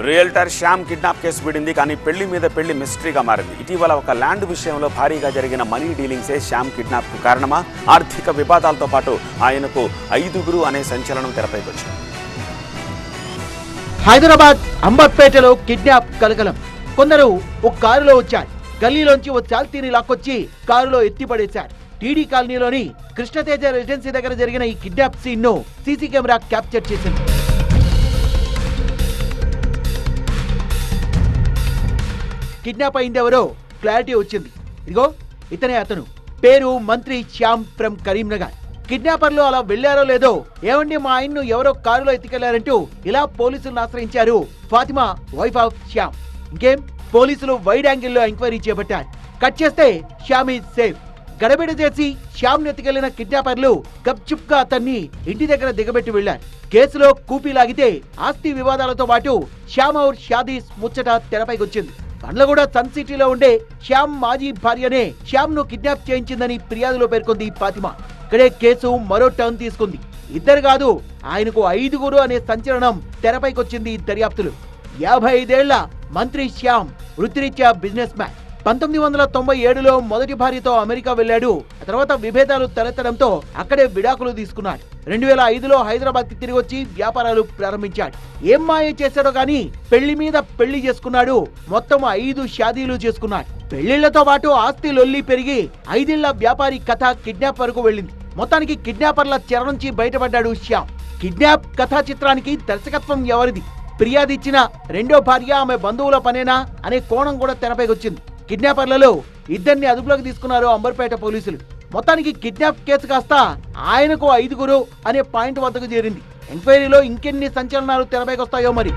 Realtor Shyam kidnap case విడింది కానీ పెళ్ళి మీద పెళ్ళి మిస్టరీగా మారింది. ఇటీవల ఒక ల్యాండ్ విషయంలో భారీగా జరిగిన మనీ డీలింగ్సే శ్యామ్ కిడ్నాప్కు కారణమా? ఆర్థిక వివాదాలతో పాటు ఆయనకు ఐదుగురు అనే సంచలనం తెరపైకి వచ్చింది. హైదరాబాద్ అంబర్పేటలో కిడ్నాప్ కలకలం. కొందరు ఒక కారులో వచ్చారు. గల్లీలోంచి ఓ చాల్తీని లాక్కొచ్చి కారులో ఎత్తిపడేశారు. టీడీ కాలనీలోని కృష్ణతేజ రెసిడెన్సీ దగ్గర జరిగిన ఈ కిడ్నాప్ సీన్ను సీసీ కెమెరా క్యాప్చర్ చేసింది. కిడ్నాప్ అయిందెవరో క్లారిటీ వచ్చింది. ఇదిగో ఇతనే అతను. పేరు మంత్రి శ్యామ్ ఫ్రమ్ కరీంనగర్. కిడ్నాపర్లు అలా వెళ్ళారో లేదో ఏమండి మా ఆయన్ను ఎవరో కారులో ఎత్తుకెళ్ళారంటూ ఇలా పోలీసులను ఆశ్రయించారు ఫాతిమా వైఫ్ ఆఫ్ శ్యామ్. ఇంకేం? పోలీసులు వైడ్ యాంగిల్లో ఎంక్వైరీ చేపట్టారు. కట్ చేస్తే శ్యామ్ ఈజ్ సేఫ్. గడబిడ చేసి శ్యామ్ ఎత్తుకెళ్ళిన కిడ్నాపర్లు గప్చుప్గా అతన్ని ఇంటి దగ్గర దిగబెట్టి వెళ్ళారు కేసులో కూపీ లాగితే ఆస్తి వివాదాలతో పాటు శ్యామ్ ఔర్ షాదీస్ ముచ్చట తెరపైకి వచ్చింది పండ్లగూడ సన్ సిటీలో ఉండే శ్యామ్ మాజీ భార్యనే శ్యామ్ను కిడ్నాప్ చేయించిందని ఫిర్యాదులో పేర్కొంది ఫాతిమా. ఇక్కడే కేసు మరో టర్న్ తీసుకుంది. ఇద్దరు కాదు ఆయనకు ఐదుగురు అనే సంచలనం తెరపైకొచ్చింది దర్యాప్తులు. యాభై ఐదేళ్ళ మంత్రి శ్యామ్ వృత్తిరీత్యా బిజినెస్ మ్యాన్ పంతొమ్మిది వందల తొంభై ఏడులో మొదటి భార్యతో అమెరికా వెళ్ళాడు. ఆ తర్వాత విభేదాలు తలెత్తడంతో అక్కడే విడాకులు తీసుకున్నాడు. రెండు వేల ఐదులో హైదరాబాద్కి తిరిగి వచ్చి వ్యాపారాలు ప్రారంభించాడు. ఏం మాయ చేశాడో గాని పెళ్ళి మీద పెళ్ళి చేసుకున్నాడు. మొత్తం ఐదు షాదీలు చేసుకున్నాడు. పెళ్ళిళ్ళతో పాటు ఆస్తి లొల్లి పెరిగి ఐదేళ్ళ వ్యాపారి కథ కిడ్నాప్ వరకు వెళ్ళింది. మొత్తానికి కిడ్నాపర్ల చెర నుంచి బయటపడ్డాడు శ్యామ్. కిడ్నాప్ కథా చిత్రానికి దర్శకత్వం ఎవరిది? ఫిర్యాదు ఇచ్చిన రెండో భార్య ఆమె బంధువుల పనేనా? అనే కోణం కూడా తెరపైకి వచ్చింది. కిడ్నాపర్లలో ఇద్దరిని అదుపులోకి తీసుకున్నారు అంబర్పేట పోలీసులు. మొత్తానికి కిడ్నాప్ కేసు కాస్త ఆయనకు ఐదుగురు అనే పాయింట్ వద్దకు చేరింది. ఎంక్వైరీలో ఇంకెన్ని సంచలనాలు తెరపైకి వస్తాయో మరి.